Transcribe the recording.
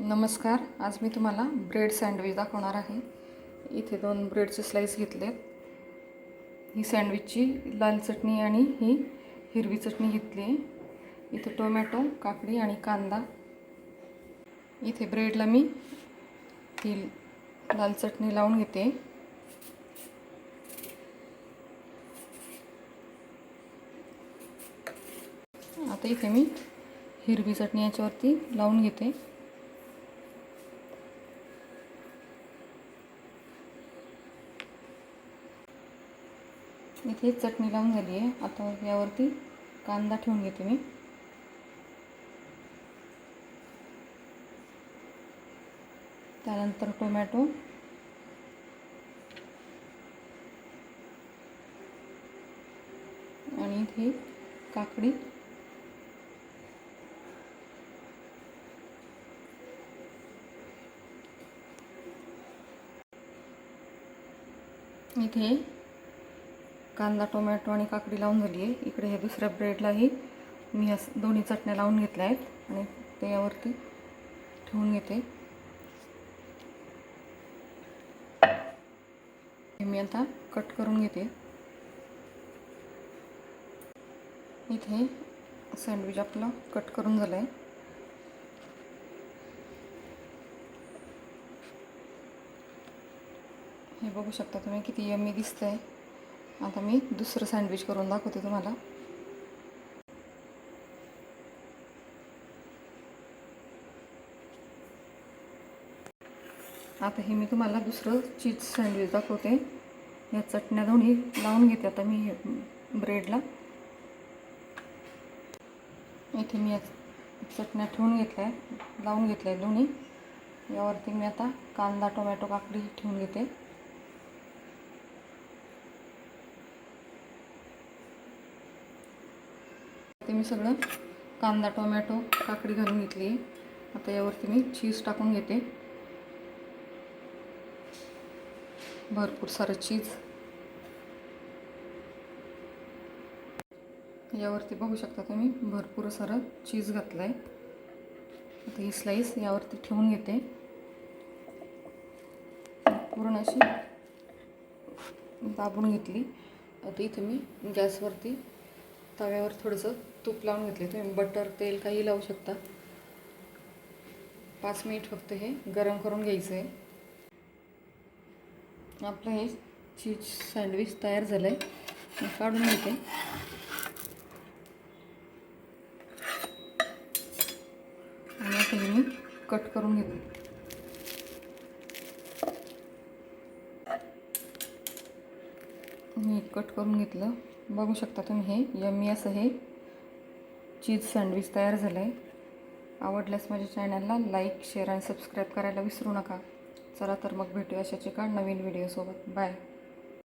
नमस्कार आज मी तुम्हाला ब्रेड सँडविच दाखवणार आहे. इथे दोन ब्रेडचे स्लाईस घेतलेत. ही सँडविचची लाल चटणी आणि ही हिरवी चटणी घेतली आहे. इथे टोमॅटो काकडी आणि कांदा. इथे ब्रेडला मी ही लाल चटणी लावून घेते. आता इथे मी हिरवी चटणी याच्यावरती लावून घेते. इथे चटणी लावून झाली आहे. आता यावरती कांदा ठेवून घेते मी. त्यानंतर टोमॅटो. आणि इथे काकडी. इथे कांदा टोमॅटो आणि काकडी लावून झाली आहे. इकडे हे दुसऱ्या ब्रेडलाही मी ह्या दोन्ही चटण्या लावून घेतल्या आहेत आणि ते यावरती ठेवून घेते. हे मी आता कट करून घेते. इथे सँडविच आपलं कट करून झालं आहे हे बघू शकता तुम्ही किती यम्मी दिसतं आहे आता मी दुसरं सँडविच करून दाखवते तुम्हाला. आता हे मी तुम्हाला दुसरं चीज सँडविच दाखवते. या चटण्या दोन्ही लावून घेते आता मी हे ब्रेडला. इथे मी या चटण्या ठेवून घेतल्या लावून घेतल्या दोन्ही. यावरती मी आता कांदा टोमॅटो काकडी ठेवून घेते. ते मी सगळं कांदा टोमॅटो काकडी घालून घेतली. आहे आता यावरती मी चीज टाकून घेते. भरपूर सारं चीज. यावरती बघू शकता तुम्ही भरपूर सारं चीज घातलं आहे आता ही स्लाईस यावरती ठेवून घेते. पूर्ण अशी दाबून घेतली. आता इथे मी गॅसवरती तव्यावर थोडंसं तूप लावून घेतले तुम्ही. बटर तेल काही लावू शकता. पाच मिनिट फक्त हे गरम करून घ्यायचं आहे आपलं हे चीज सँडविच तयार झालं आहे मी काढून घेते. आणि आता मी कट करून घेते. मी कट करून घेतलं. बघू शकता तुम्ही हे यमी असं हे चीज सँडविच तयार झालं आहे आवडल्यास माझ्या चॅनलला लाईक शेअर आणि सबस्क्राईब करायला विसरू नका. चला तर मग भेटूया अशाच एका नवीन व्हिडिओसोबत. बाय.